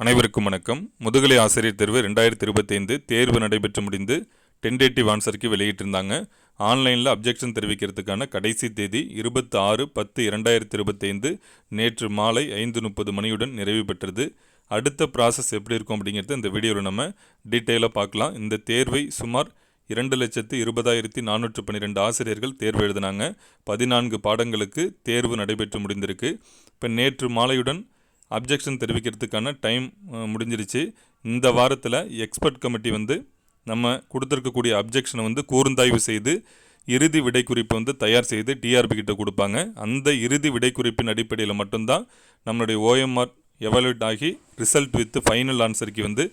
அனைவருக்கும் வணக்கம். முதுகலை ஆசிரியர் தேர்வு ரெண்டாயிரத்தி இருபத்தைந்து தேர்வு நடைபெற்று முடிந்து டென்டேட்டிவ் ஆன்சருக்கு வெளியிட்டிருந்தாங்க. ஆன்லைனில் அப்ஜெக்ஷன் தெரிவிக்கிறதுக்கான கடைசி தேதி இருபத்தி ஆறு பத்து இரண்டாயிரத்தி இருபத்தைந்து நேற்று மாலை ஐந்து முப்பது மணியுடன் நிறைவு பெற்றது. அடுத்த ப்ராசஸ் எப்படி இருக்கும் அப்படிங்கிறது இந்த வீடியோவில் நம்ம டீட்டெயிலாக பார்க்கலாம். இந்த தேர்வை சுமார் இரண்டு லட்சத்து இருபதாயிரத்தி நானூற்று பன்னிரெண்டு ஆசிரியர்கள் தேர்வு எழுதினாங்க. பதினான்கு பாடங்களுக்கு தேர்வு நடைபெற்று முடிந்திருக்கு. இப்போ நேற்று மாலையுடன் அப்ஜெக்ஷன் தெரிவிக்கிறதுக்கான டைம் முடிஞ்சிருச்சு. இந்த வாரத்தில் எக்ஸ்பர்ட் கமிட்டி வந்து நம்ம கொடுத்துருக்கக்கூடிய அப்ஜெக்ஷனை வந்து கூர்ந்தாய்வு செய்து இறுதி விடைக்குறிப்பை வந்து தயார் செய்து டிஆர்பி கிட்ட கொடுப்பாங்க. அந்த இறுதி விடைக்குறிப்பின் அடிப்படையில் மட்டும்தான் நம்மளுடைய ஓஎம்ஆர் எவாலுவேட் ஆகி ரிசல்ட் வித் ஃபைனல் ஆன்சருக்கு வந்து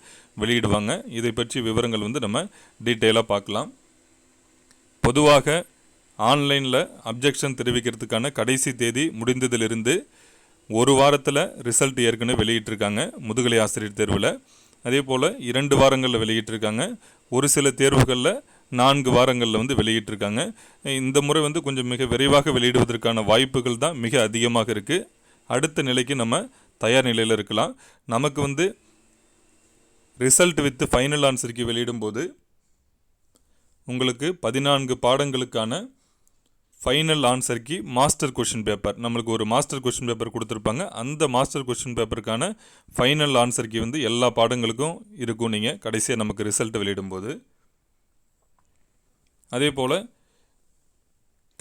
வெளியிடுவாங்க. இதை பற்றி விவரங்கள் வந்து நம்ம டீட்டெயிலாக பார்க்கலாம். பொதுவாக ஆன்லைனில் அப்ஜெக்ஷன் தெரிவிக்கிறதுக்கான கடைசி தேதி முடிந்ததிலிருந்து ஒரு வாரத்தில் ரிசல்ட் ஏற்கனவே வெளியிட்டிருக்காங்க முதுகலை ஆசிரியர் தேர்வில். அதே போல் இரண்டு வாரங்களில் வெளியிட்டிருக்காங்க. ஒரு சில தேர்வுகளில் நான்கு வாரங்களில் வந்து வெளியிட்டிருக்காங்க. இந்த முறை வந்து கொஞ்சம் மிக விரைவாக வெளியிடுவதற்கான வாய்ப்புகள் தான் மிக அதிகமாக இருக்குது அடுத்த நிலைக்கு நம்ம தயார் நிலையில் இருக்கலாம். நமக்கு வந்து ரிசல்ட் வித் ஃபைனல் ஆன்சருக்கு வெளியிடும்போது உங்களுக்கு பதினான்கு பாடங்களுக்கான ஃபைனல் ஆன்சருக்கு மாஸ்டர் கொஷின் பேப்பர் நம்மளுக்கு ஒரு மாஸ்டர் கொஷின் பேப்பர் கொடுத்துருப்பாங்க. அந்த மாஸ்டர் கொஷின் பேப்பருக்கான ஃபைனல் ஆன்சருக்கு வந்து எல்லா பாடங்களுக்கும் இருக்கும். நீங்கள் கடைசியாக நமக்கு ரிசல்ட் வெளியிடும்போது. அதே போல்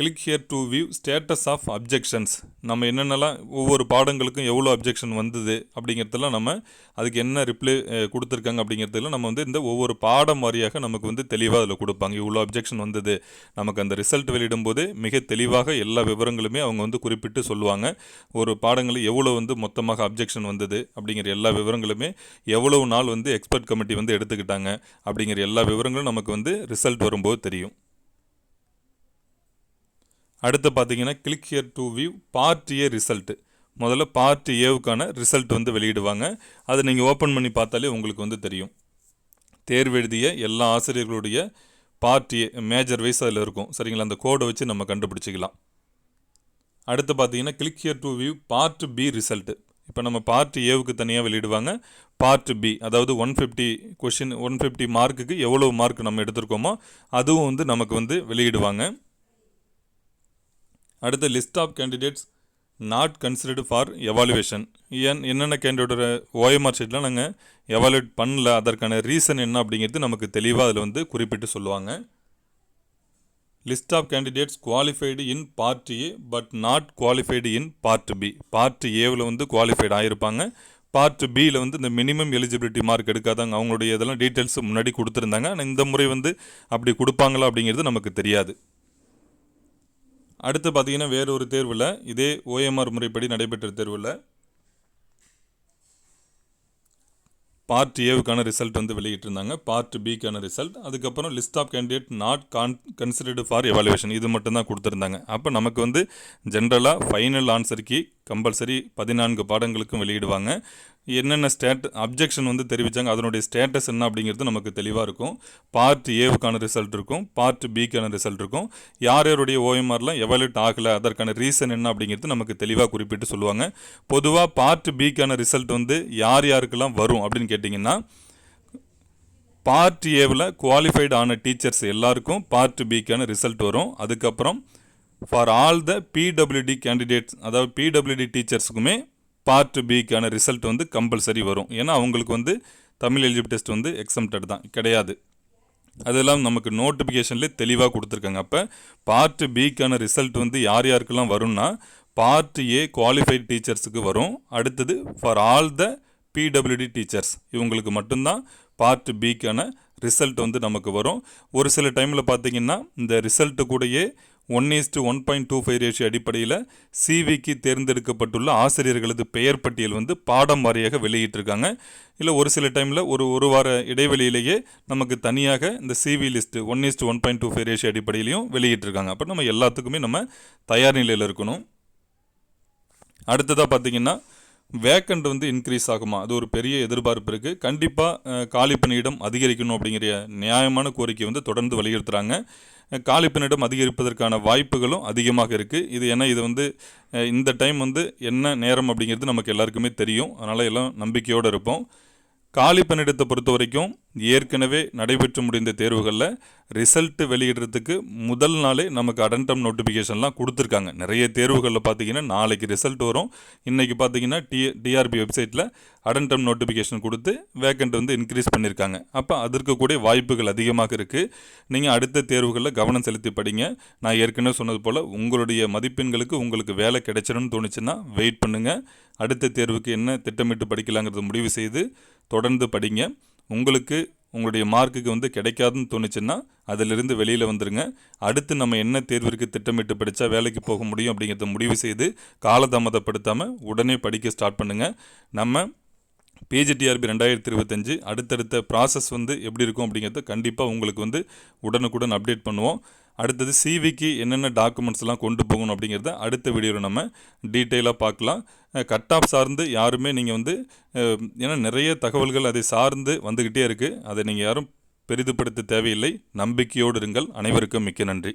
click here to view status of objections நம்ம என்னென்னலாம் ஒவ்வொரு பாடங்களுக்கும் எவ்வளோ அப்ஜெக்ஷன் வந்தது அப்படிங்கிறதெல்லாம் நம்ம அதுக்கு என்ன ரிப்ளை கொடுத்துருக்காங்க அப்படிங்கிறதுலாம் நம்ம வந்து இந்த ஒவ்வொரு பாடம் வாரியாக நமக்கு வந்து தெளிவாக அதில் கொடுப்பாங்க. இவ்வளோ அப்ஜெக்ஷன் வந்தது. நமக்கு அந்த ரிசல்ட் வெளியிடும்போது மிக தெளிவாக எல்லா விவரங்களுமே அவங்க வந்து குறிப்பிட்டு சொல்லுவாங்க. ஒரு பாடங்களில் எவ்வளோ வந்து மொத்தமாக அப்ஜெக்ஷன் வந்தது அப்படிங்கிற எல்லா விவரங்களுமே எவ்வளவு நாள் வந்து எக்ஸ்பர்ட் கமிட்டி வந்து எடுத்துக்கிட்டாங்க அப்படிங்கிற எல்லா விவரங்களும் நமக்கு வந்து ரிசல்ட் வரும்போது தெரியும். அடுத்து பார்த்தீங்கன்னா click here to view part A result முதல்ல பார்ட் ஏவுக்கான ரிசல்ட் வந்து வெளியிடுவாங்க. அதை நீங்கள் ஓப்பன் பண்ணி பார்த்தாலே உங்களுக்கு வந்து தெரியும். தேர்வு எழுதிய எல்லா ஆசிரியர்களுடைய பார்ட் ஏ மேஜர் வைஸ் அதில் இருக்கும். சரிங்களா? அந்த கோடை வச்சு நம்ம கண்டுபிடிச்சிக்கலாம். அடுத்து பார்த்தீங்கன்னா click here to view part B result இப்போ நம்ம பார்ட் ஏவுக்கு தனியாக வெளியிடுவாங்க. பார்ட் பி அதாவது one fifty question one fifty மார்க்குக்கு எவ்வளோ மார்க் நம்ம எடுத்திருக்கோமோ அதுவும் வந்து நமக்கு வந்து வெளியிடுவாங்க. அடுத்த list of candidates not considered for evaluation ஏன் என்னென்ன கேண்டிடேட்டோட ஓஎம்ஆர் ஷீட்லாம் நாங்கள் எவாலுவேட் பண்ணல அதற்கான ரீசன் என்ன அப்படிங்கிறது நமக்கு தெளிவாக அதில் வந்து குறிப்பிட்டு சொல்லுவாங்க. List of candidates qualified in part A but not qualified in part B part ஏவில் வந்து குவாலிஃபைடு ஆகிருப்பாங்க பார்ட் பியில் வந்து இந்த மினிமம் எலிஜிபிலிட்டி மார்க் எடுக்காதாங்க அவங்களுடைய இதெல்லாம் டீட்டெயில்ஸ் முன்னாடி கொடுத்துருந்தாங்க. ஆனால் இந்த முறை வந்து அப்படி கொடுப்பாங்களா அப்படிங்கிறது நமக்கு தெரியாது. அடுத்து பார்த்தீங்கன்னா வேறொரு தேர்வில் இதே ஓஎம்ஆர் முறைப்படி நடைபெற்ற தேர்வில் பார்ட் ஏவுக்கான ரிசல்ட் வந்து வெளியிட்டிருந்தாங்க. பார்ட் பிக்கான ரிசல்ட் அதுக்கப்புறம் லிஸ்ட் ஆஃப் கேண்டிடேட் நாட் கான் கன்சிடர்டு ஃபார் எவாலுவேஷன் இது மட்டும்தான் கொடுத்துருந்தாங்க. அப்போ நமக்கு வந்து ஜென்ரலாக ஃபைனல் ஆன்சருக்கு கம்பல்சரி பதினான்கு பாடங்களுக்கும் வெளியிடுவாங்க. என்னென்ன ஸ்டேட் அப்ஜெக்ஷன் வந்து தெரிவித்தாங்க அதனுடைய ஸ்டேட்டஸ் என்ன அப்படிங்கிறது நமக்கு தெளிவாக இருக்கும். பார்ட் ஏவுக்கான ரிசல்ட் இருக்கும். பார்ட் பிக்கான ரிசல்ட் இருக்கும். யார் யாருடைய ஓஎம்ஆர்லாம் எவாலுவேட் ஆகலை அதற்கான ரீசன் என்ன அப்படிங்கிறது நமக்கு தெளிவாக குறிப்பிட்டு சொல்லுவாங்க. பொதுவாக பார்ட் பிக்கான ரிசல்ட் வந்து யார் யாருக்கெல்லாம் வரும் அப்படின்னு கேட்டிங்கன்னா பார்ட் ஏவில் குவாலிஃபைடு ஆன டீச்சர்ஸ் எல்லாருக்கும் பார்ட் பிக்கான ரிசல்ட் வரும். அதுக்கப்புறம் for all the PWD candidates அதாவது பிடபிள்யூடி டீச்சர்ஸுக்குமே பார்ட் பிக்கான ரிசல்ட் வந்து கம்பல்சரி வரும். ஏன்னா அவங்களுக்கு வந்து தமிழ் எலிஜிபிள் டெஸ்ட் வந்து எக்ஸம்டட் தான். கிடையாது. அதெல்லாம் நமக்கு நோட்டிஃபிகேஷன்லேயே தெளிவாக கொடுத்துருக்காங்க. அப்போ பார்ட் பிக்கான ரிசல்ட் வந்து யார் யாருக்கெல்லாம் வரும்னா பார்ட் ஏ குவாலிஃபைட் டீச்சர்ஸுக்கு வரும். அடுத்தது for all the PWD teachers இவங்களுக்கு மட்டும்தான் பார்ட் பிக்கான ரிசல்ட் வந்து நமக்கு வரும். ஒரு சில டைமில் பார்த்தீங்கன்னா இந்த ரிசல்ட்டு கூடயே one is to one point two five ratio அடிப்படையில் சிவிக்கு தேர்ந்தெடுக்கப்பட்டுள்ள ஆசிரியர்களது பெயர் பட்டியல் வந்து பாடம் வாரியாக வெளியிட்டிருக்காங்க. இல்லை ஒரு சில டைமில் ஒரு ஒரு வார இடைவெளியிலேயே நமக்கு தனியாக இந்த CV list one is to one point two five ratio அடிப்படையிலையும் வெளியிட்டிருக்காங்க. அப்போ நம்ம எல்லாத்துக்குமே நம்ம தயார் நிலையில் இருக்கணும். அடுத்ததாக பார்த்தீங்கன்னா வேக்கண்ட் வந்து இன்க்ரீஸ் ஆகுமா? அது ஒரு பெரிய எதிர்பார்ப்பு இருக்குது கண்டிப்பாக காலி பணியிடம் அதிகரிக்கணும் அப்படிங்கிற நியாயமான கோரிக்கை வந்து தொடர்ந்து வலியுறுத்துகிறாங்க அஹ், காலி பணியிடம் அதிகரிப்பதற்கான வாய்ப்புகளும் அதிகமாக இருக்குது இது ஏன்னா இது வந்து இந்த டைம் வந்து என்ன நேரம் அப்படிங்கிறது நமக்கு எல்லாருக்குமே தெரியும். அதனால் எல்லாம் நம்பிக்கையோடு இருப்போம். காலி பணியிடத்தை பொறுத்த வரைக்கும் ஏற்கனவே நடைபெற்று முடிந்த தேர்வுகளில் ரிசல்ட்டு வெளியிடுறதுக்கு முதல் நாளே நமக்கு அடன்டம் நோட்டிஃபிகேஷன்லாம் கொடுத்துருக்காங்க. நிறைய தேர்வுகளில் பார்த்தீங்கன்னா நாளைக்கு ரிசல்ட் வரும். இன்றைக்கி பார்த்தீங்கன்னா டி டிஆர்பி வெப்சைட்டில் அடன்டம் நோட்டிஃபிகேஷன் கொடுத்து வேக்கண்ட் வந்து இன்க்ரீஸ் பண்ணியிருக்காங்க அப்போ அதற்கு கூட வாய்ப்புகள் அதிகமாக இருக்குது நீங்கள் அடுத்த தேர்வுகளில் கவனம் செலுத்தி படிங்க. நான் ஏற்கனவே சொன்னது போல் உங்களுடைய மதிப்பெண்களுக்கு உங்களுக்கு வேலை கிடைச்சிடும்னு தோணுச்சுன்னா வெயிட் பண்ணுங்கள் அடுத்த தேர்வுக்கு என்ன திட்டமிட்டு படிக்கலாங்கிறத முடிவு செய்து தொடர்ந்து படிங்க. உங்களுக்கு உங்களுடைய மார்க்குக்கு வந்து கிடைக்காதுன்னு தோணுச்சுன்னா அதிலிருந்து வெளியில் வந்துருங்க. அடுத்து நம்ம என்ன தேர்விற்கு திட்டமிட்டு படித்தா வேலைக்கு போக முடியும் அப்படிங்கிறத முடிவு செய்து காலதாமதப்படுத்தாமல் உடனே படிக்க ஸ்டார்ட் பண்ணுங்கள் நம்ம பிஜிடிஆர்பி ரெண்டாயிரத்தி இருபத்தஞ்சு அடுத்தடுத்த ப்ராசஸ் வந்து எப்படி இருக்கும் அப்படிங்கிறத கண்டிப்பாக உங்களுக்கு வந்து உடனுக்குடன் அப்டேட் பண்ணுவோம். அடுத்தது சிவிக்கு என்னென்ன டாக்குமெண்ட்ஸ்லாம் கொண்டு போகணும் அப்படிங்கிறத அடுத்த வீடியோவில் நம்ம டீட்டெயிலாக பார்க்கலாம். கட் ஆஃப் சார்ந்து யாருமே நீங்கள் வந்து ஏன்னா நிறைய தகவல்கள் அதை சார்ந்து வந்துக்கிட்டே இருக்குது அதை நீங்கள் யாரும் பெரிதுபடுத்த தேவையில்லை. நம்பிக்கையோடு இருங்கள். அனைவருக்கும் மிக்க நன்றி.